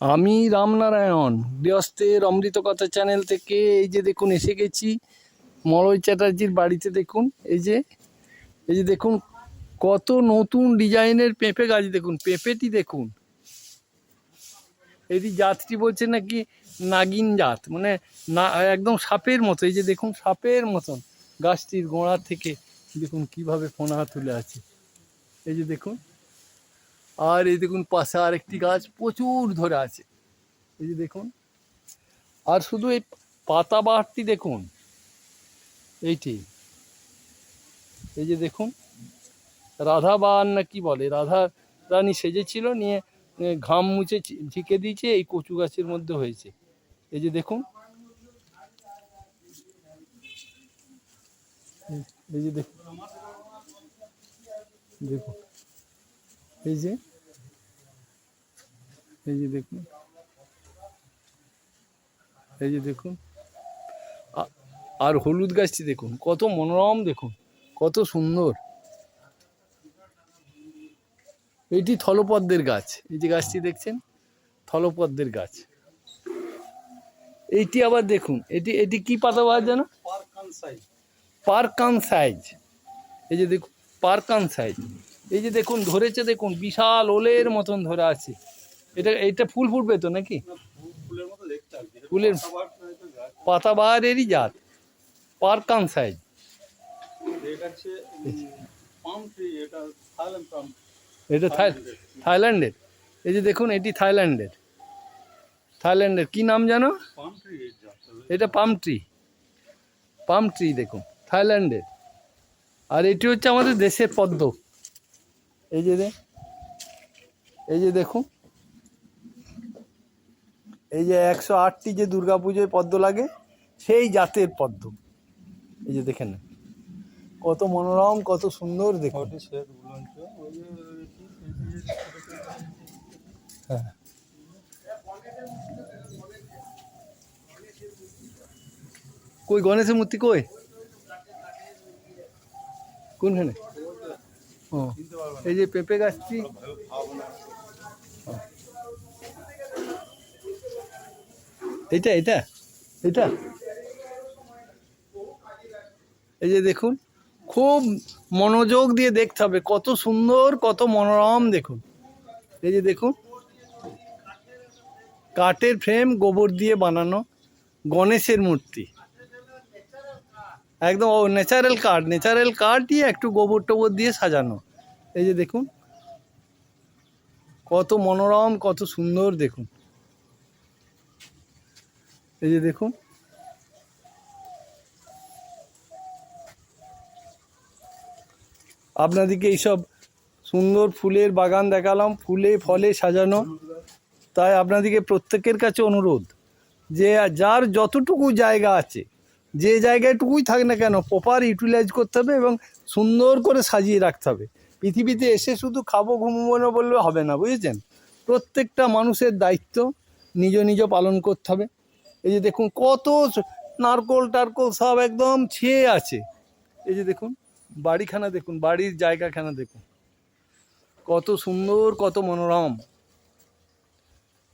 আমি রামনারায়ণ, গৃহস্থের অমৃত কথা চ্যানেল থেকে এই যে দেখুন এসে গেছি। মলয় চ্যাটার্জির বাড়িতে দেখুন, এই যে এই যে দেখুন, কত নতুন ডিজাইনের পেঁপে গাছ দেখুন, পেঁপেটি দেখুন। এটি জাতটি বলছে নাকি নাগিন জাত মানে না, একদম সাপের মতো, এই যে দেখুন সাপের মতন গাছটির গোড়া থেকে, দেখুন কীভাবে ফোনা তুলে আছে। এই যে দেখুন আর এই দেখুন পাশে আরেকটি গাছ প্রচুর ধরে আছে। এই যে দেখুন। আর শুধু এই পাতা বাহারটি দেখুন, এইটি। এই যে দেখুন, রাধা বাহার না কি বলে, রাধা রানী সেজেছিল, নিয়ে ঘাম মুছে ঝিকে দিয়েছে, এই কচু গাছের মধ্যে হয়েছে। এই যে দেখুন। এই যে দেখুন। দেখুন। এই যে এই যে দেখুন এই যে দেখুন আর হলুদ গাছটি দেখুন কত মনোরম দেখুন কত সুন্দর। এটি থলপদ্মের গাছ এই যে গাছটি দেখছেন থলপদ্মের গাছ। এইটি আবার দেখুন এটি এটি কি পাতা বাহার যেন পার্কান সাইজ এই যে দেখুন পার্কান সাইজ এই যে দেখুন ধরেছে দেখুন বিশাল ওলের মতন ধরে আছে। এটা এইটা ফুল ফুটবে তো নাকি? ফুলের পাতাবাহারেরই জাত। পার্কান সাইজ এটা এটা এটা থাইল্যান্ডের। এই যে দেখুন এটি থাইল্যান্ডের। থাইল্যান্ডের কি নাম জানো? এটা পাম ট্রি পাম ট্রি দেখুন থাইল্যান্ডের। আর এটি হচ্ছে আমাদের দেশের পদ্ম। এই যে এই যে দেখুন। এই যে একশো আটটি যে দুর্গাপুজোয় পদ্ম লাগে সেই জাতের পদ্ম। এই যে দেখেন না কত মনোরম কত সুন্দর দেখুন। হ্যাঁ। কই গণেশের মূর্তি কই? কোনখানে? ও এই যে পেঁপে গাছটি। এটা এটা এটা এই যে দেখুন খুব মনোযোগ দিয়ে দেখতে হবে কত সুন্দর কত মনোরম দেখুন। এই যে দেখুন কাঠের ফ্রেম গোবর দিয়ে বানানো গণেশের মূর্তি। একদম, ও ন্যাচারাল কাঠ ন্যাচারাল কাঠই একটু গোবর টোবর দিয়ে সাজানো। এই যে দেখুন, কত মনোরম, কত সুন্দর দেখুন। এই যে দেখুন, আপনাদেরকে এইসব সুন্দর ফুলের বাগান দেখালাম, ফুলে, ফলে সাজানো। তাই আপনাদেরকে প্রত্যেকের কাছে অনুরোধ যে যার যতটুকু জায়গা আছে যে জায়গাটুকুই থাক না কেন প্রপার ইউটিলাইজ করতে হবে এবং সুন্দর করে সাজিয়ে রাখতে হবে। পৃথিবীতে এসে শুধু খাব, ঘুমবো না বললে হবে না, বুঝেছেন? প্রত্যেকটা মানুষের দায়িত্ব নিজ নিজ পালন করতে হবে। এই যে দেখুন, কত নারকোল টারকোল সব একদম ছেয়ে আছে। এই যে দেখুন, বাড়িখানা দেখুন, বাড়ির জায়গাখানা দেখুন। কত সুন্দর, কত মনোরম।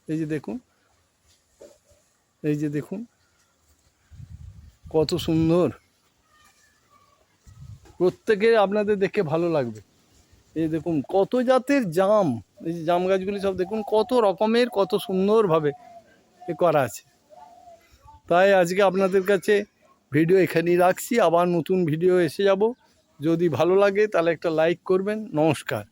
এই যে দেখুন, এই যে দেখুন কত সুন্দর। প্রত্যেকে আপনাদের দেখে ভালো লাগবে। এই দেখুন, কত জাতের জাম। এই যে জাম গাছগুলি সব দেখুন, কত রকমের, কত সুন্দরভাবে এ করা আছে। তাই আজকে আপনাদের কাছে ভিডিও এখানেই রাখছি। আবার নতুন ভিডিও এসে যাব। যদি ভালো লাগে তাহলে একটা লাইক করবেন। নমস্কার।